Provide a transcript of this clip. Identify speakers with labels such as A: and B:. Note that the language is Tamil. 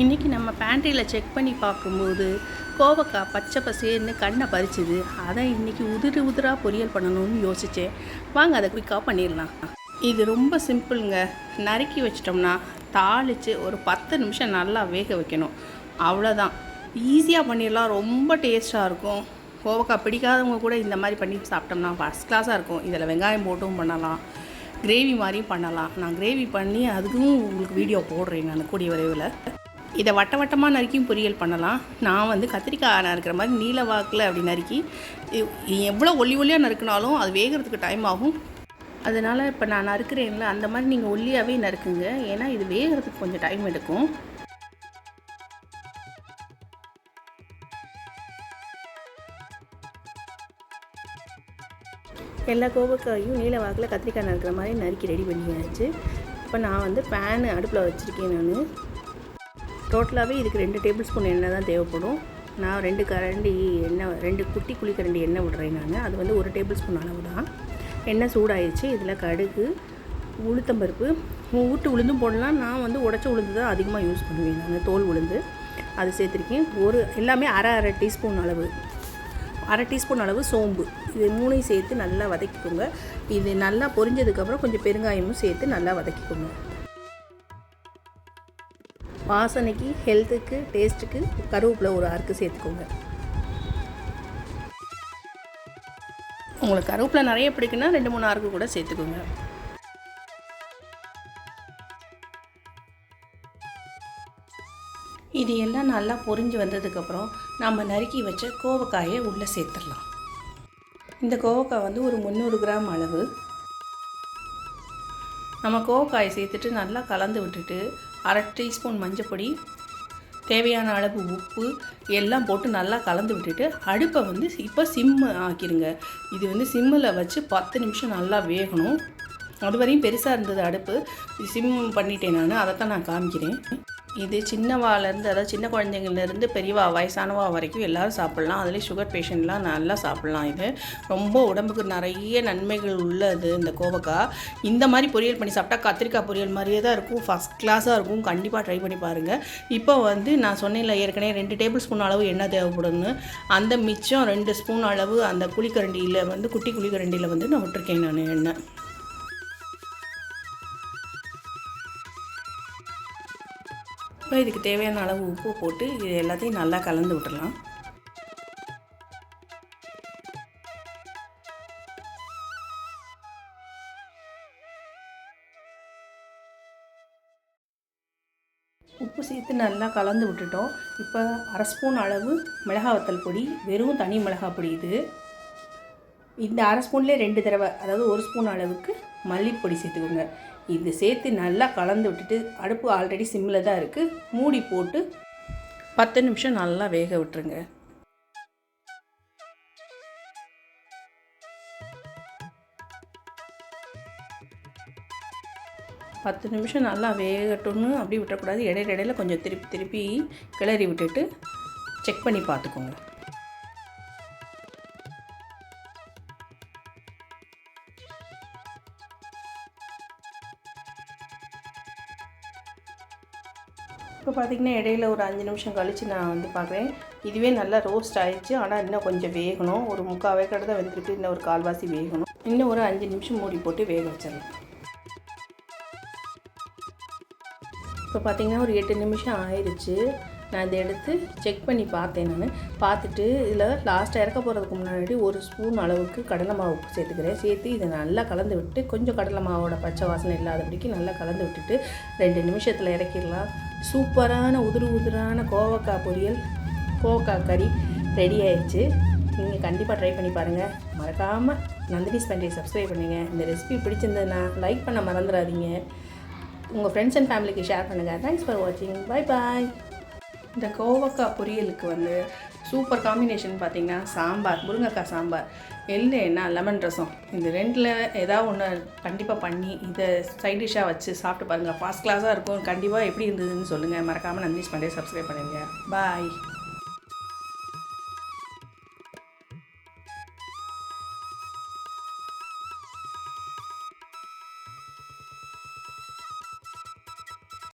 A: இன்றைக்கி நம்ம பேண்ட்ரியில் செக் பண்ணி பார்க்கும்போது கோவக்காய் பச்சை பசேர்னு கண்ணை பறிச்சுது. அதை இன்றைக்கி உதிரி உதிராக பொரியல் பண்ணணும்னு யோசித்தேன் வாங்க அதை குயிக்காக பண்ணிடலாம். இது ரொம்ப சிம்பிளுங்க. நறுக்கி வச்சிட்டோம்னா தாளித்து ஒரு பத்து நிமிஷம் நல்லா வேக வைக்கணும். அவ்வளோதான் ஈஸியாக பண்ணிடலாம். ரொம்ப டேஸ்ட்டாக இருக்கும். கோவக்காய் பிடிக்காதவங்க கூட இந்த மாதிரி பண்ணி சாப்பிட்டோம்னா ஃபஸ்ட் கிளாஸாக இருக்கும். இதில் வெங்காயம் போட்டும் பண்ணலாம். கிரேவி மாதிரியும் பண்ணலாம். நான் கிரேவி பண்ணி அதுக்கும் உங்களுக்கு வீடியோ போடுறேன் நான் கூடிய விரைவில். இதை வட்ட வட்டமாக நறுக்கியும் பொரியல் பண்ணலாம். நான் வந்து கத்திரிக்காய் நறுக்கிற மாதிரி நீல வாக்கில் அப்படி நறுக்கி எவ்வளோ ஒல்லி ஒல்லியாக நறுக்கினாலும் அது வேகிறதுக்கு டைம் ஆகும். அதனால் இப்போ நான் நறுக்கிறேன்ல அந்த மாதிரி நீங்கள் ஒல்லியாகவே நறுக்குங்க. ஏன்னா இது வேகிறதுக்கு கொஞ்சம் டைம் எடுக்கும். எல்லா கோபக்காயும் நீல வாக்கில் கத்திரிக்காய் நறுக்கிற மாதிரி நறுக்கி ரெடி பண்ணியாச்சு. இப்போ நான் வந்து பேனு அடுப்பில் வச்சுருக்கேன் நான். டோட்டலாகவே இதுக்கு ரெண்டு டேபிள் ஸ்பூன் எண்ணெய் தான் தேவைப்படும். நான் ரெண்டு கரண்டி எண்ணெய் ரெண்டு குட்டி குழி கரண்டி எண்ணெய் விடுறேன் நான். அது வந்து ஒரு டேபிள் ஸ்பூன் அளவு தான். எண்ணெய் சூடாயிடுச்சு இதில் கடுகு உளுத்தம்பருப்பு ஊட்டு உளுந்தும் போடலாம். நான் வந்து உடச்ச உளுந்து தான் அதிகமாக யூஸ் பண்ணுவேன் நான் தோல் உளுந்து. அது சேர்த்துருக்கேன். ஒரு எல்லாமே அரை அரை டீஸ்பூன் அளவு. அரை டீஸ்பூன் அளவு சோம்பு. இது மூணையும் சேர்த்து நல்லா வதக்கிக்கோங்க. இது நல்லா பொரிஞ்சதுக்கப்புறம் கொஞ்சம் பெருங்காயமும் சேர்த்து நல்லா வதக்கிக்கோங்க. வாசனைக்கு ஹெல்த்துக்கு டேஸ்ட்டுக்கு கருவேப்பிலை ஒரு அறுக்கு சேர்த்துக்கோங்க. உங்களுக்கு கருவேப்பிலை நிறைய பிடிக்குன்னா ரெண்டு மூணு அறுக்கு கூட சேர்த்துக்கோங்க. இது எல்லாம் நல்லா பொரிஞ்சு வந்ததுக்கப்புறம் நம்ம நறுக்கி வச்ச கோவக்காயை உள்ளே சேர்த்துடலாம். இந்த கோவக்காய் வந்து ஒரு முந்நூறு கிராம் அளவு. நம்ம கோவக்காயை சேர்த்துட்டு நல்லா கலந்து விட்டுட்டு அரை டீஸ்பூன் மஞ்சப்பொடி தேவையான அளவு உப்பு எல்லாம் போட்டு நல்லா கலந்து விட்டுட்டு அடுப்பை வந்து இப்போ சிம் ஆக்கிடுங்க இது வந்து சிம்மில் வச்சு பத்து நிமிஷம் நல்லா வேகணும். அது வரையும் பெருசாக இருந்தது அடுப்பு. இது சிம் பண்ணிட்டேன் நான். அதைத்தான் நான் காமிக்கிறேன். இது சின்னவாலேருந்து அதாவது சின்ன குழந்தைங்கள்லேருந்து பெரியவா வயசானவா வரைக்கும் எல்லாரும் சாப்பிட்லாம். அதுலேயும் சுகர் பேஷண்ட்லாம் நல்லா சாப்பிட்லாம் இது. ரொம்ப உடம்புக்கு நிறைய நன்மைகள் உள்ளது இந்த கோவக்காய். இந்த மாதிரி பொரியல் பண்ணி சாப்பிட்டா கத்திரிக்காய் பொரியல் மாதிரியே தான் இருக்கும். ஃபஸ்ட் கிளாஸாக இருக்கும். கண்டிப்பாக ட்ரை பண்ணி பாருங்கள் இப்போ வந்து நான் சொன்னேன்ல ஏற்கனவே ரெண்டு டேபிள் ஸ்பூன் அளவு எண்ணெய் தேவைப்படும்னு. அந்த மிச்சம் ரெண்டு ஸ்பூன் அளவு அந்த குழிக்கரண்டியில் வந்து குட்டி குழிக்கரண்டியில் வந்து நான் விட்டுருக்கேன் நான் எண்ணெய். இப்போ இதுக்கு தேவையான அளவு உப்பு போட்டு இது எல்லாத்தையும் நல்லா கலந்து விட்டுடலாம். உப்பு சேர்த்து நல்லா கலந்து விட்டுட்டோம். இப்போ அரை ஸ்பூன் அளவு மிளகாய் வத்தல் பொடி வெறும் தனி மிளகாய் பொடி இது. இந்த அரை ஸ்பூன்லேயே ரெண்டு தடவை அதாவது ஒரு ஸ்பூன் அளவுக்கு மல்லிப்பொடி சேர்த்துக்கோங்க. இது சேர்த்து நல்லா கலந்து விட்டுட்டு அடுப்பு ஆல்ரெடி சிம்மில் தான் இருக்குது மூடி போட்டு பத்து நிமிஷம் நல்லா வேக விட்டுருங்க. பத்து நிமிஷம் நல்லா வேகட்டும்னு அப்படி விட்டக்கூடாது. இடையில இடையில கொஞ்சம் திருப்பி திருப்பி கிளறி விட்டுட்டு செக் பண்ணி பார்த்துக்கோங்க. இப்போ பார்த்திங்கன்னா இடையில ஒரு அஞ்சு நிமிஷம் கழித்து நான் வந்து பார்க்குறேன். இதுவே நல்லா ரோஸ்ட் ஆகிடுச்சு ஆனால் இன்னும் கொஞ்சம் வேகணும். ஒரு முக்கால் வேக்காடு தான் வெந்திருக்கு. இன்னும் ஒரு கால்வாசி வேகணும். இன்னும் ஒரு அஞ்சு நிமிஷம் மூடி போட்டு வேக வச்சிடலாம். இப்போ பார்த்திங்கன்னா ஒரு எட்டு நிமிஷம் ஆயிடுச்சு. நான் இதை எடுத்து செக் பண்ணி பார்த்தேன் நான். பார்த்துட்டு இதில் லாஸ்ட்டாக இறக்க போகிறதுக்கு முன்னாடி ஒரு ஸ்பூன் அளவுக்கு கடலை மாவு சேர்த்துக்கிறேன். சேர்த்து இதை நல்லா கலந்து விட்டு கொஞ்சம் கடலை மாவோட பச்சை வாசனை இல்லாதபடிக்கு நல்லா கலந்து விட்டுட்டு ரெண்டு நிமிஷத்தில் இறக்கிடலாம். சூப்பரான உதிரு உதிரான கோவக்காய் பொரியல் கோவக்காய் கறி ரெடி ஆயிடுச்சு. நீங்கள் கண்டிப்பாக ட்ரை பண்ணி பாருங்கள் மறக்காமல் நந்தினி ஸ்பெண்டை சப்ஸ்கிரைப் பண்ணுங்கள் இந்த ரெசிபி பிடிச்சிருந்ததுன்னா லைக் பண்ண மறந்துடாதீங்க. உங்கள் ஃப்ரெண்ட்ஸ் அண்ட் ஃபேமிலிக்கு ஷேர் பண்ணுங்கள் தேங்க்ஸ் ஃபார் வாட்சிங் பை பாய் இந்த கோவக்காய் பொரியலுக்கு வந்து சூப்பர் காம்பினேஷன் பார்த்தீங்கன்னா சாம்பார் முருங்கைக்காய் சாம்பார் இல்லைன்னா லெமன் ரசம். இந்த ரெண்டில் ஏதாவது ஒன்று கண்டிப்பாக பண்ணி இதை சைட் டிஷ்ஷாக வச்சு சாப்பிட்டு பாருங்கள் ஃபாஸ்ட் கிளாஸாக இருக்கும். கண்டிப்பாக எப்படி இருந்ததுன்னு சொல்லுங்கள் மறக்காமல் நந்திஸ் பண்ணி சப்ஸ்கிரைப் பண்ணுங்கள் பாய்